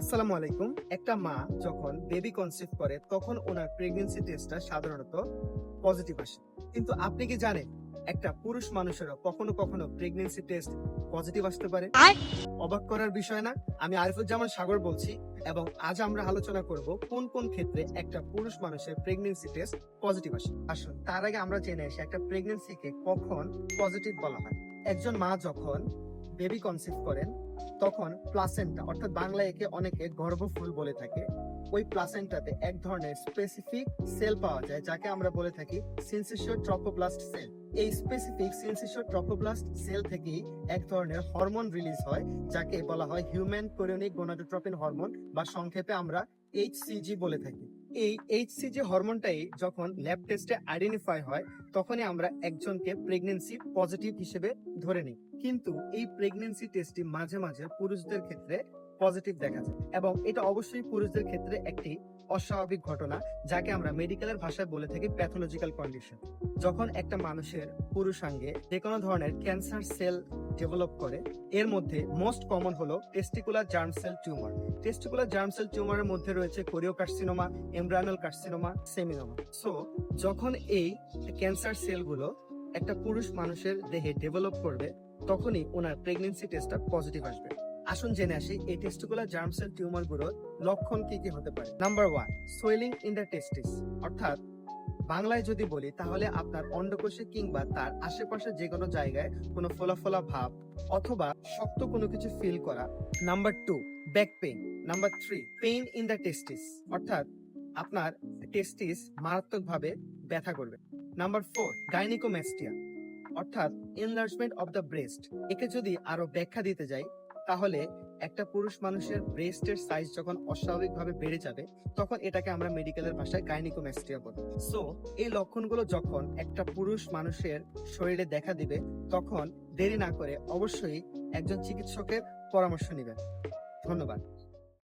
আসসালামু আলাইকুম। একটা মা যখন বেবি কনসিভ করে তখন ওনার প্রেগন্যান্সি টেস্টটা সাধারণত পজিটিভ আসে। কিন্তু আপনি কি জানেন একটা পুরুষ মানুষেরও কখনো কখনো প্রেগন্যান্সি টেস্ট পজিটিভ আসতে পারে? অবাক করার বিষয় না? আমি আরিফুজ্জামান সাগর বলছি এবং আজ আমরা আলোচনা করব কোন কোন ক্ষেত্রে একটা পুরুষ মানুষের প্রেগনেন্সি টেস্ট পজিটিভ আসে। আসুন তার আগে আমরা জেনে আসি একটা প্রেগন্যান্সিকে কখন পজিটিভ বলা হয়। একজন মা যখন বেবি কনসিভ করেন তখন প্লাসেন্টা অর্থাৎ বাংলায় একে অনেকে গর্ভফুল বলে থাকে, ওই প্লাসেন্টাতে এক ধরনের স্পেসিফিক সেল পাওয়া যায়, যাকে আমরা বলে থাকি সিনসিশিও ট্রপোপ্লাস্ট সেল এই স্পেসিফিক সিনসিশিও ট্রপোপ্লাস্ট সেল থেকেই এক ধরনের হরমোন রিলিজ হয়, যাকে বলা হয় হিউম্যান কোরিয়নিক গোনাডোট্রপিন হরমোন বা সংক্ষেপে আমরা এইচসিজি বলে থাকি। এই এইচসিজি হরমোনটাই যখন ল্যাব টেস্টে আইডেন্টিফাই হয়, তখনই আমরা একজনকে প্রেগনেন্সি পজিটিভ হিসেবে ধরে নিই। কিন্তু এই প্রেগনেন্সি টেস্টটি মাঝে মাঝে পুরুষদের ক্ষেত্রে পজিটিভ দেখা যায় এবং এটা অবশ্যই পুরুষদের ক্ষেত্রে একটি অস্বাভাবিক ঘটনা, যাকে আমরা মেডিকেলের ভাষায় বলে থাকি প্যাথোলজিক্যাল কন্ডিশন যখন একটা মানুষের পুরুষাঙ্গে যে কোনো ধরনের ক্যান্সার সেল ডেভেলপ করে, এর মধ্যে মোস্ট কমন হলো testicular germ cell tumour testicular germ cell টিউমারের মধ্যে রয়েছে choriocarcinoma embryonal carcinoma seminoma so যখন এই ক্যান্সার সেলগুলো একটা পুরুষ মানুষের দেহে ডেভেলপ করবে, তখনই ওনার প্রেগনেন্সি টেস্টটা পজিটিভ আসবে। আসুন জেনে আসি, এই টেস্টিকুলার জার্ম সেল টিউমারগুলোর লক্ষণ কি কি হতে পারে। Number one swelling in the testis অর্থাৎ বাংলায় যদি বলি, তাহলে আপনার অন্ডকোষে কিংবা তার আশেপাশে যে কোনো জায়গায় কোনো ফোলা ফোলা ভাব অথবা শক্ত কোনো কিছু ফিল করা। Number two back pain number three pain in the testis অর্থাৎ আপনার টেস্টিস মারাত্মকভাবে ব্যথা করবে। নাম্বার ফোর গাইনিকোম্যাস্টিয়া অর্থাৎ এনলার্জমেন্ট অফ দ্য ব্রেস্ট একে যদি আরও ব্যাখ্যা দিতে যাই, তাহলে একটা পুরুষ মানুষের ব্রেস্টের সাইজ যখন অস্বাভাবিকভাবে বেড়ে যাবে, তখন এটাকে আমরা মেডিকেলের ভাষায় গাইনিকোমেস্টিয়া বলি। সো এই লক্ষণগুলো যখন একটা পুরুষ মানুষের শরীরে দেখা দিবে, তখন দেরি না করে অবশ্যই একজন চিকিৎসকের পরামর্শ নেবেন। ধন্যবাদ।